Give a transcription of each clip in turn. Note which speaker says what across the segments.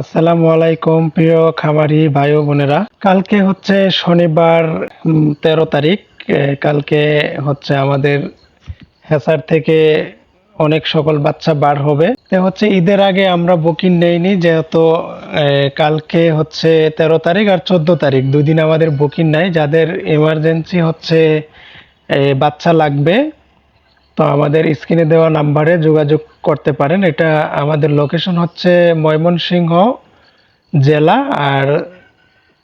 Speaker 1: আসসালামু আলাইকুম, প্রিয় খামারি ভাই বোনেরা। কালকে হচ্ছে শনিবার তেরো তারিখ। কালকে হচ্ছে আমাদের হেসার থেকে অনেক সকল বাচ্চা বার হবে। তো হচ্ছে ঈদের আগে আমরা বুকিং নেইনি, যেহেতু কালকে হচ্ছে তেরো তারিখ আর চোদ্দ তারিখ। দুদিন আমাদের বুকিং নাই, যাদের এমার্জেন্সি হচ্ছে বাচ্চা লাগবে তো আমাদের স্ক্রিনে দেওয়া নাম্বারে যোগাযোগ করতে পারেন। এটা আমাদের লোকেশন হচ্ছে ময়মনসিংহ জেলা আর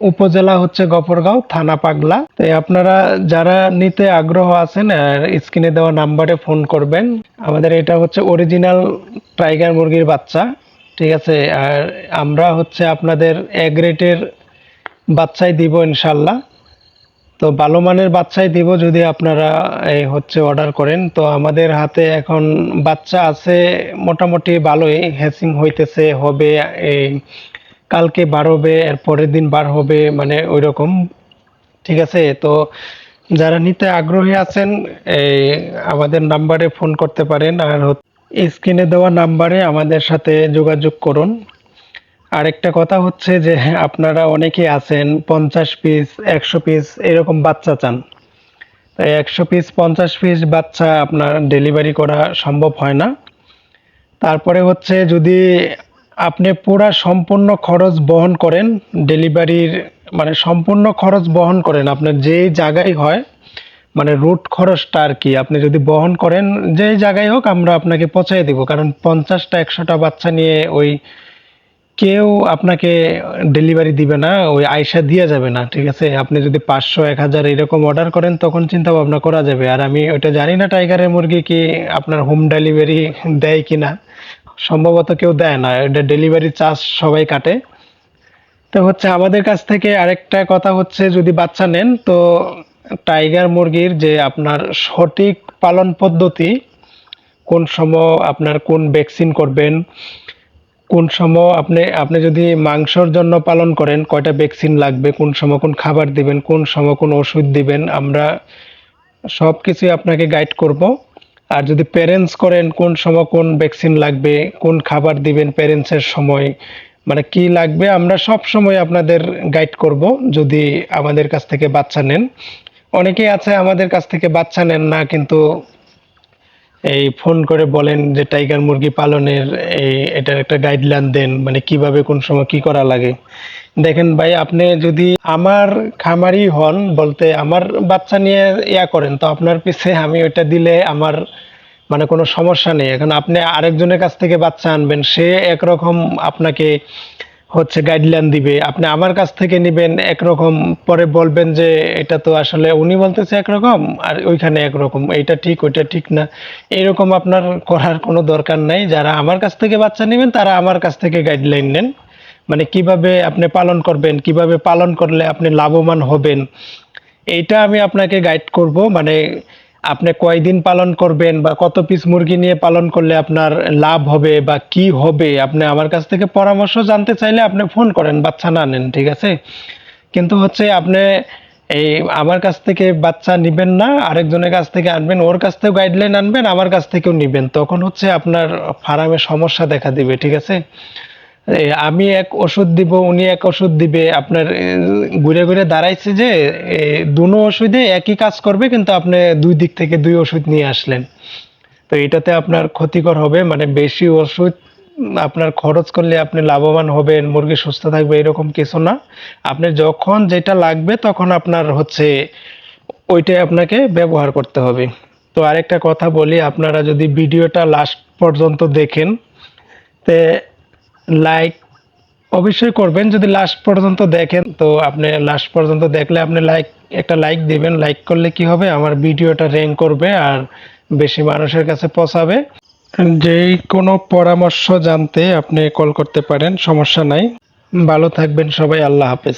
Speaker 1: উপজেলা হচ্ছে গফরগাঁও, থানা পাগলা। তো আপনারা যারা নিতে আগ্রহ আছেন, আর স্ক্রিনে দেওয়া নাম্বারে ফোন করবেন, আমাদের এটা হচ্ছে অরিজিনাল টাইগার মুরগির বাচ্চা, ঠিক আছে? আর আমরা হচ্ছে আপনাদের রেটের বাচ্চাই দিব ইনশাল্লাহ। তো ভালো মানের বাচ্চাই দিব যদি আপনারা এই হচ্ছে অর্ডার করেন। তো আমাদের হাতে এখন বাচ্চা আছে মোটামুটি ভালোই হ্যাসিং হইতেছে, হবে এই কালকে বার হবে, এর পরের দিন বার হবে মানে ওই রকম ঠিক আছে? তো যারা নিতে আগ্রহী আছেন এই আমাদের নাম্বারে ফোন করতে পারেন। আর স্ক্রিনে দেওয়া নাম্বারে আমাদের সাথে যোগাযোগ করুন। আরেকটা কথা হচ্ছে যে হ্যাঁ, আপনারা অনেকেই আছেন পঞ্চাশ পিস একশো পিস এরকম বাচ্চা চান। তাই একশো পিস পঞ্চাশ পিস বাচ্চা আপনার ডেলিভারি করা সম্ভব হয় না। তারপরে হচ্ছে যদি আপনি পুরা সম্পূর্ণ খরচ বহন করেন ডেলিভারির মানে সম্পূর্ণ খরচ বহন করেন আপনার যেই জায়গায় হয় মানে রুট খরচটা আর কি আপনি যদি বহন করেন যেই জায়গায় হোক আমরা আপনাকে পৌঁছাই দিব। কারণ পঞ্চাশটা একশোটা বাচ্চা নিয়ে ওই কেউ আপনাকে ডেলিভারি দিবে না, ওই আয়সা দিয়ে যাবে না, ঠিক আছে? আপনি যদি পাঁচশো, এক হাজার এরকম অর্ডার করেন, তখন চিন্তা ভাবনা করা যাবে। আর আমি ওইটা জানি না টাইগারের মুরগি কি আপনার হোম ডেলিভারি দেয় কি না সম্ভবত কেউ দেয় না, এটা ডেলিভারি চার্জ সবাই কাটে। তো হচ্ছে আমাদের কাছ থেকে আরেকটা কথা হচ্ছে, যদি বাচ্চা নেন, তো টাইগার মুরগির যে আপনার সঠিক পালন পদ্ধতি, কোন সময় আপনার কোন ভ্যাকসিন করবেন কোন সময় আপনি আপনি যদি মাংসর জন্য পালন করেন, কয়টা ভ্যাকসিন লাগবে, কোন সময় কোন খাবার দিবেন, কোন সময় কোন ওষুধ দিবেন, আমরা সব কিছুই আপনাকে গাইড করব। আর যদি প্যারেন্টস করেন, কোন সময় কোন ভ্যাকসিন লাগবে, কোন খাবার দিবেন প্যারেন্টসের সময় মানে কি লাগবে, আমরা সব সময় আপনাদের গাইড করব, যদি আমাদের কাছ থেকে বাচ্চা নেন। অনেকেই আছে আমাদের কাছ থেকে বাচ্চা নেন না, কিন্তু এই ফোন করে বলেন যে টাইগার মুরগি পালনের এই এটার একটা গাইডলাইন দেন মানে কীভাবে কোন সময় কি করা লাগে। দেখেন ভাই, আপনি যদি আমার খামারি হন বলতে আমার বাচ্চা নিয়ে ইয়া করেন, তো আপনার পিছে আমি ওইটা দিলে আমার মানে কোনো সমস্যা নেই। এখন আপনি আরেকজনের কাছ থেকে বাচ্চা আনবেন, সে একরকম আপনাকে হচ্ছে গাইডলাইন দিবে। আপনি আমার কাছ থেকে নেবেন একরকম, পরে বলবেন যে এটা তো আসলে উনি বলতেছে একরকম আর ওইখানে একরকম, এইটা ঠিক, ওইটা ঠিক না। এরকম আপনার করার কোনো দরকার নাই। যারা আমার কাছ থেকে বাচ্চা নেবেন, তারা আমার কাছ থেকে গাইডলাইন নেন। মানে কীভাবে আপনি পালন করবেন, কীভাবে পালন করলে আপনি লাভবান হবেন, এইটা আমি আপনাকে গাইড করব। মানে আপনি কয়দিন পালন করবেন বা কত পিস মুরগি নিয়ে পালন করলে আপনার লাভ হবে বা কি হবে? আপনি আমার কাছ থেকে পরামর্শ জানতে চাইলে আপনি ফোন করেন, বাচ্চা না নেন, ঠিক আছে? কিন্তু হচ্ছে আপনি এই আমার কাছ থেকে বাচ্চা নিবেন না, আরেকজনের কাছ থেকে আনবেন, ওর কাছ থেকেও গাইডলাইন আনবেন, আমার কাছ থেকেও নিবেন। তখন হচ্ছে আপনার ফার্মে সমস্যা দেখা দিবে, ঠিক আছে? আমি এক ওষুধ দিব, উনি এক ওষুধ দিবে। আপনার ঘুরে ঘুরে দাঁড়াইছে যে দুনো ওষুধে একই কাজ করবে, কিন্তু আপনি দুই দিক থেকে দুই ওষুধ নিয়ে আসলেন। তো এটাতে আপনার ক্ষতিকর হবে মানে বেশি ওষুধ আপনার খরচ করলে আপনি লাভবান হবেন, মুরগি সুস্থ থাকবে, এরকম কিছু না। আপনি যখন যেটা লাগবে, তখন আপনার হচ্ছে ওইটাই আপনাকে ব্যবহার করতে হবে। তো আরেকটা কথা বলি, আপনারা যদি ভিডিওটা লাস্ট পর্যন্ত দেখেন, তে লাইক অবশ্যই করবেন। যদি লাস্ট পর্যন্ত দেখেন, তো আপনি লাস্ট পর্যন্ত দেখলে আপনি লাইক একটা লাইক দিবেন। লাইক করলে কি হবে? আমার ভিডিওটা র্যাঙ্ক করবে আর বেশি মানুষের কাছে পৌঁছাবে। যেই কোনো পরামর্শ জানতে আপনি কল করতে পারেন, সমস্যা নাই। ভালো থাকবেন সবাই, আল্লাহ হাফেজ।